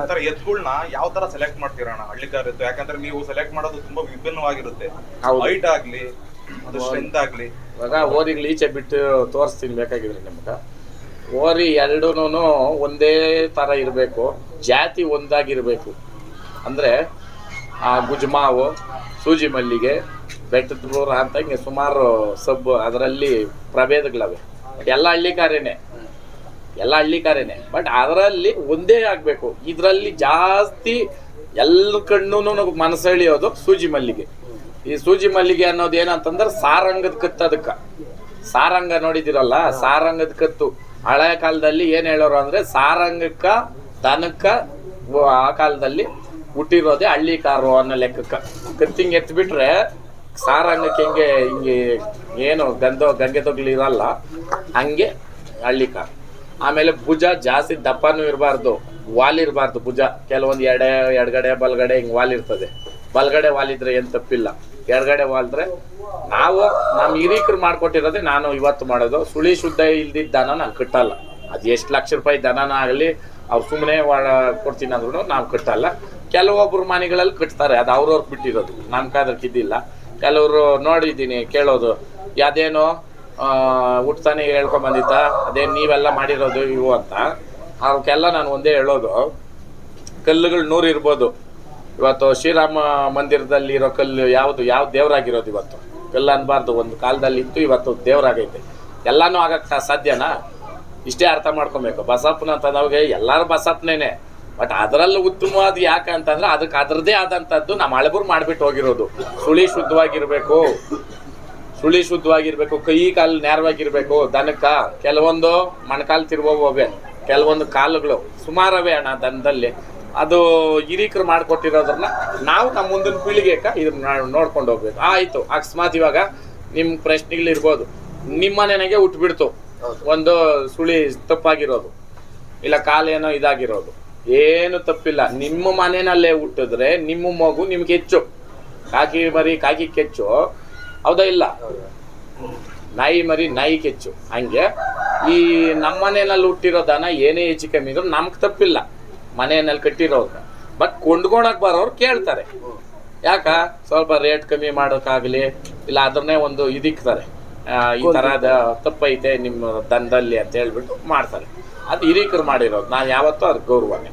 ನಂತರ ಎತ್ತುಗಳನ್ನ ಯಾವ ತರ ಸೆಲೆಕ್ಟ್ ಮಾಡ್ತೀರಣ್ಣ ಹಳ್ಳಿಕಾರ ಎತ್ತು ಯಾಕಂದ್ರೆ ನೀವು ಸೆಲೆಕ್ಟ್ ಮಾಡೋದು ತುಂಬಾ ವಿಭಿನ್ನವಾಗಿರುತ್ತೆ. ಹೌದು. ಹೈಟ್ ಆಗ್ಲಿ ಅದು ಸ್ಟ್ರೆಂತ್ ಆಗ್ಲಿ. ಇವಾಗ ಓರಿಗಳು ಈಚೆ ಬಿಟ್ಟು ತೋರಿಸ್ತೀನಿ ಬೇಕಾಗಿದ್ರೆ ನಿಮ್ಗೆ. ಓರಿ ಎರಡೂನು ಒಂದೇ ಥರ ಇರಬೇಕು. ಜಾತಿ ಒಂದಾಗಿರಬೇಕು. ಅಂದರೆ ಆ ಗುಜ್ಮಾವು ಸೂಜಿ ಮಲ್ಲಿಗೆ ಬೆಟ್ಟದ ಅಂತ ಹಿಂಗೆ ಸುಮಾರು ಸಬ್ ಅದರಲ್ಲಿ ಪ್ರಭೇದಗಳವೆ. ಎಲ್ಲ ಹಳ್ಳಿಕಾರೇನೆ. ಎಲ್ಲ ಹಳ್ಳಿಕಾರೇನೆ. ಬಟ್ ಅದರಲ್ಲಿ ಒಂದೇ ಆಗಬೇಕು. ಇದರಲ್ಲಿ ಜಾಸ್ತಿ ಎಲ್ಲ ಕಣ್ಣು ಮನಸ್ಸೆಳೆಯೋದು ಸೂಜಿ ಮಲ್ಲಿಗೆ. ಈ ಸೂಜಿ ಮಲ್ಲಿಗೆ ಅನ್ನೋದು ಏನಂತಂದ್ರೆ ಸಾರಂಗದ ಕತ್ತು ಅದಕ್ಕೆ ಸಾರಂಗ ನೋಡಿದಿರಲ್ಲ? ಸಾರಂಗದ ಕತ್ತು. ಹಳೆ ಕಾಲದಲ್ಲಿ ಏನು ಹೇಳೋರು ಅಂದ್ರೆ ಸಾರಂಗಕ್ಕ ದನಕ್ಕ ಆ ಕಾಲದಲ್ಲಿ ಹುಟ್ಟಿರೋದೇ ಹಳ್ಳಿ ಕಾರು ಅನ್ನೋ ಲೆಕ್ಕಕ್ಕೆ. ಕತ್ತಿಂಗ್ ಎತ್ಬಿಟ್ರೆ ಸಾರಂಗಕ್ಕೆ ಹಿಂಗೆ ಹಿಂಗೆ ಏನು ಗಂಧ ಗಂಗೆ ತೊಗ್ಲು ಇರಲ್ಲ ಹಂಗೆ ಹಳ್ಳಿ ಕಾರು ಆಮೇಲೆ ಭುಜ ಜಾಸ್ತಿ ದಪ್ಪನೂ ಇರಬಾರ್ದು, ವಾಲ್ ಇರಬಾರ್ದು ಭುಜ. ಕೆಲವೊಂದು ಎಡೆ, ಎಡಗಡೆ, ಬಲಗಡೆ ಹಿಂಗೆ ವಾಲ್ ಇರ್ತದೆ. ಬಲಗಡೆ ವಾಲ್ ಇದ್ರೆ ಏನು ತಪ್ಪಿಲ್ಲ. ಎಡಗಡೆ ವಾಲ್ದ್ರೆ ನಾವು ನಮ್ಮ ಹಿರೀಕರು ಮಾಡ್ಕೊಟ್ಟಿರೋದೇ ನಾನು ಇವತ್ತು ಮಾಡೋದು. ಸುಳಿ ಶುದ್ಧ ಇಲ್ದಿದ್ದ ದನ ನಾನು ಕಟ್ಟಲ್ಲ. ಅದು ಎಷ್ಟು ಲಕ್ಷ ರೂಪಾಯಿ ದನನ ಆಗಲಿ, ಅವ್ರು ಸುಮ್ಮನೆ ಕೊಡ್ತೀನಿ ಅಂದ್ರೂ ನಾವು ಕಟ್ಟಲ್ಲ. ಕೆಲವೊಬ್ರು ಮನೆಗಳಲ್ಲಿ ಕಟ್ತಾರೆ, ಅದು ಅವ್ರವ್ರು ಬಿಟ್ಟಿರೋದು. ನಮ್ಮ ಕಾದಕ್ಕೆ ಇದ್ದಿಲ್ಲ ಕೆಲವರು ನೋಡಿದ್ದೀನಿ, ಕೇಳೋದು ಅದೇನೋ ಹುಟ್ತಾನೆ ಹೇಳ್ಕೊಂಬಂದಿತ್ತ ಅದೇ ನೀವೆಲ್ಲ ಮಾಡಿರೋದು ಇವು ಅಂತ. ಅವಕ್ಕೆಲ್ಲ ನಾನು ಒಂದೇ ಹೇಳೋದು. ಕಲ್ಲುಗಳು ನೂರು ಇರ್ಬೋದು. ಇವತ್ತು ಶ್ರೀರಾಮ ಮಂದಿರದಲ್ಲಿ ಇರೋ ಕಲ್ಲು ಯಾವುದು, ಯಾವ ದೇವರಾಗಿರೋದು ಇವತ್ತು? ಕಲ್ಲು ಅನ್ಬಾರ್ದು. ಒಂದು ಕಾಲದಲ್ಲಿ ಇತ್ತು ಇವತ್ತು ದೇವರಾಗೈತೆ. ಎಲ್ಲಾನು ಆಗಕ್ಕೆ ಸಾಧ್ಯನಾ? ಇಷ್ಟೇ ಅರ್ಥ ಮಾಡ್ಕೊಬೇಕು. ಬಸಪ್ಪನ ಅಂತಂದವಾಗ ಎಲ್ಲರೂ ಬಸಪ್ಪನೇನೆ. ಬಟ್ ಅದರಲ್ಲೂ ಉತ್ತಮವಾದ ಯಾಕಂತಂದ್ರೆ ಅದಕ್ಕೆ ಅದರದೇ ಆದಂಥದ್ದು ನಮ್ಮ ಹಳಬರು ಮಾಡಿಬಿಟ್ಟು ಹೋಗಿರೋದು. ಸುಳಿ ಶುದ್ಧವಾಗಿರ್ಬೇಕು. ಸುಳಿ ಶುದ್ಧವಾಗಿರ್ಬೇಕು ಕೈ ಕಾಲು ನೇರವಾಗಿರ್ಬೇಕು ದನಕ್ಕೆ ಕೆಲವೊಂದು ಮಣಕಾಲು ತಿರುವವೆ ಕೆಲವೊಂದು ಕಾಲುಗಳು ಸುಮಾರವೇ ಅಣ್ಣ ದನದಲ್ಲಿ. ಅದು ಹಿರೀಕರು ಮಾಡ್ಕೊಟ್ಟಿರೋದ್ರನ್ನ ನಾವು ನಮ್ಮ ಮುಂದಿನ ಪೀಳಿಗೆಕ ಇದನ್ನ ನೋಡ್ಕೊಂಡು ಹೋಗ್ಬೇಕು. ಆಯ್ತು ಅಕಸ್ಮಾತ್ ಇವಾಗ ನಿಮ್ಮ ಪ್ರಶ್ನೆಗಳಿರ್ಬೋದು. ನಿಮ್ಮ ನೆನೆಗೆ ಹುಟ್ಬಿಡ್ತು. ಒಂದು ಸುಳಿ ತಪ್ಪಾಗಿರೋದು. ಇಲ್ಲ ಕಾಲೇನೋ ಇದಾಗಿರೋದು. ಏನು ತಪ್ಪಿಲ್ಲ. ನಿಮ್ಮ ಮನೆಯಲ್ಲೇ ಹುಟ್ಟಿದ್ರೆ ನಿಮ್ಮ ಮಗು ನಿಮ್ಗೆ ಹೆಚ್ಚು. ಕಾಕಿ ಮರಿ ಕಾಕಿ ಕೆಚ್ಚು. ಹೌದಾ ಇಲ್ಲ? ನಾಯಿ ಮರಿ ನಾಯಿ ಕೆಚ್ಚು. ಹಂಗೆ. ಈ ನಮ್ಮ ಮನೆಯಲ್ಲಿ ಹುಟ್ಟಿರೋ ದನ ಏನೇ ಹೆಚ್ಚು ಕಮ್ಮಿ ಇದ್ರು ನಮ್ಗೆ ತಪ್ಪಿಲ್ಲ. ಮನೆಯಲ್ಲಿ ಕಟ್ಟಿರೋರು. ಬಟ್ ಕೊಂಡ್ಕೊಳಕ್ ಬರೋರು ಕೇಳ್ತಾರೆ. ಯಾಕ? ಸ್ವಲ್ಪ ರೇಟ್ ಕಮ್ಮಿ ಮಾಡೋಕ್ಕಾಗಲಿ ಇಲ್ಲ ಅದನ್ನೇ ಒಂದು ಇದಿಕ್ತಾರೆ. ಈ ಥರದ ತಪ್ಪೈತೆ ನಿಮ್ಮ ದನದಲ್ಲಿ ಅಂತ ಹೇಳ್ಬಿಟ್ಟು ಮಾಡ್ತಾರೆ. ಅದು ಹಿರೀಕರು ಮಾಡಿರೋದು. ನಾನು ಯಾವತ್ತೂ ಅದು ಗೌರವನೇ